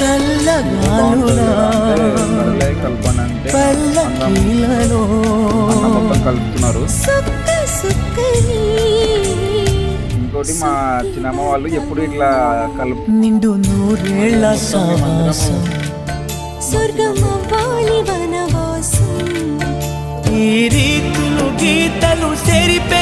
చల్లగాలులా పల్లకీలలో కలుపుతున్నారు. ఇంకోటి మా చిన్నమ్మ వాళ్ళు ఎప్పుడు ఇట్లా కలుపు నిండు నూరేళ్ళ స్వర్గమవ్వాలి వనవాసం. ఈ రీతులు గీతలు సెరిపేయాలని